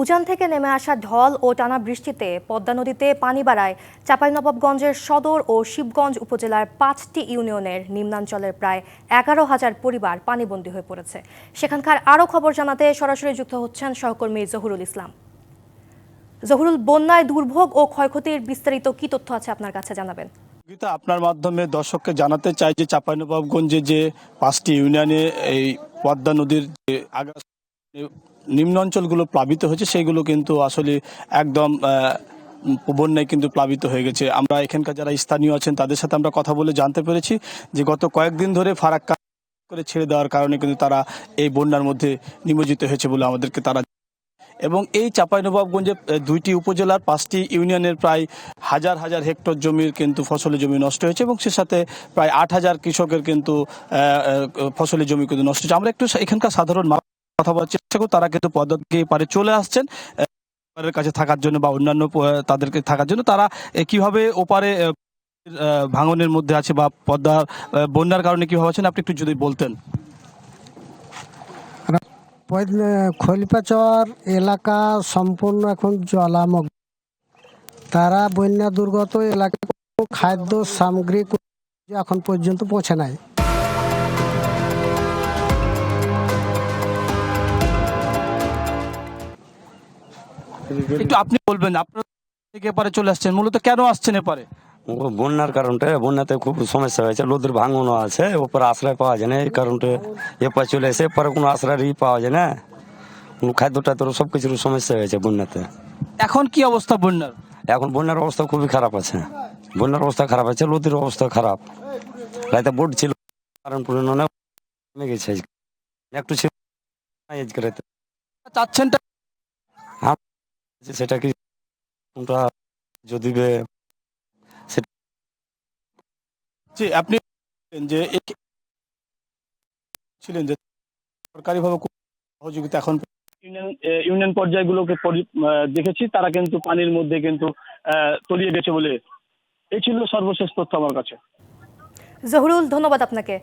উজান থেকে নেমে আসা ঢল ও টানা বৃষ্টিতে পদ্মা নদীতে পানি বাড়ায় চাঁপাইনবাবগঞ্জের সদর ও শিবগঞ্জ উপজেলার পাঁচটি ইউনিয়নের নিম্নাঞ্চলের প্রায় এগারো হাজার পরিবার পানিবন্দী হয়ে পড়েছে। সেখানকার আরও খবর জানাতে সরাসরি যুক্ত হচ্ছেন সহকর্মী জহুরুল ইসলাম। জহুরুল, বন্যায় দুর্ভোগ ও ক্ষয়ক্ষতির বিস্তারিত কি তথ্য আছে আপনার কাছে জানাবেন। আপনার মাধ্যমে দর্শককে জানাতে চাই যে চাঁপাইনবাবগঞ্জে যে পাঁচটি ইউনিয়নে এই পদ্মা নদীর যে আগা নিম্ন অঞ্চলগুলো প্লাবিত হয়েছে সেইগুলো কিন্তু আসলে একদম বন্যায় কিন্তু প্লাবিত হয়ে গেছে। আমরা এখানকার যারা স্থানীয় আছেন তাদের সাথে আমরা কথা বলে জানতে পেরেছি যে গত কয়েকদিন ধরে ফারাক্কা করে ছেড়ে দেওয়ার কারণে কিন্তু তারা এই বন্যার মধ্যে নিমজ্জিত হয়েছে বলে আমাদেরকে তারা এবং এই চাঁপাইনবাবগঞ্জে দুইটি উপজেলার পাঁচটি ইউনিয়নের প্রায় হাজার হাজার হেক্টর জমির কিন্তু ফসলের জমি নষ্ট হয়েছে এবং সে সাথে প্রায় আট হাজার কৃষকের কিন্তু আহ, জমি কিন্তু নষ্ট হয়েছে। আমরা একটু এখানকার সাধারণ কথা বলার চেষ্টা করি তারা কিন্তু পদ্ধতি পারে চলে আসছেন। কাছে থাকার জন্য বা অন্যান্য তাদেরকে থাকার জন্য তারা কীভাবে ওপারে ভাঙনের মধ্যে আছে বা পদ্মার বন্যার কারণে কীভাবে আছেন, আপনি একটু যদি বলতেন। খলিপাচর এলাকা সম্পূর্ণ এখন জলামগ্ন। তারা বন্যা দুর্গত এলাকায় কোনো খাদ্য সামগ্রী এখন পর্যন্ত পৌঁছে নাই। একটু আপনি বলবেন আপনার থেকে এপারে চলে আসছেন মূলত কেন আসছেন এপারে? বন্যার কারণটা বন্যাতে খুব সমস্যা হয়েছে লোদের ভাঙনও আছে ওপরে আশ্রয় পাওয়া যায় না এই কারণটা এপারে চলে এসে এপারে কোনো আশ্রয়ই পাওয়া যায় না। খাদ্য টাদ্য সব কিছুর সমস্যা হয়েছে বন্যাতে। এখন কি অবস্থা বন্যার? এখন বন্যার অবস্থা খুবই খারাপ আছে। বন্যার অবস্থা খারাপ আছে লোদের অবস্থা খারাপ। রাতে বোট ছিল কারণ কমে গেছে। একটু ছিল না আজকে রাতে। চাচ্ছেনটা সেটা কি কোনটা যদি বে- যে আপনি যে ছিলেন যে সরকারিভাবে সহযোগিতা এখন ইউনিয়ন ইউনিয়ন পর্যায়গুলোকে দেখেছি তারা কিন্তু পানির মধ্যে কিন্তু আহ, তলিয়ে গেছে বলে এই ছিল সর্বশেষ তথ্য আমার কাছে। জহুরুল ধন্যবাদ আপনাকে।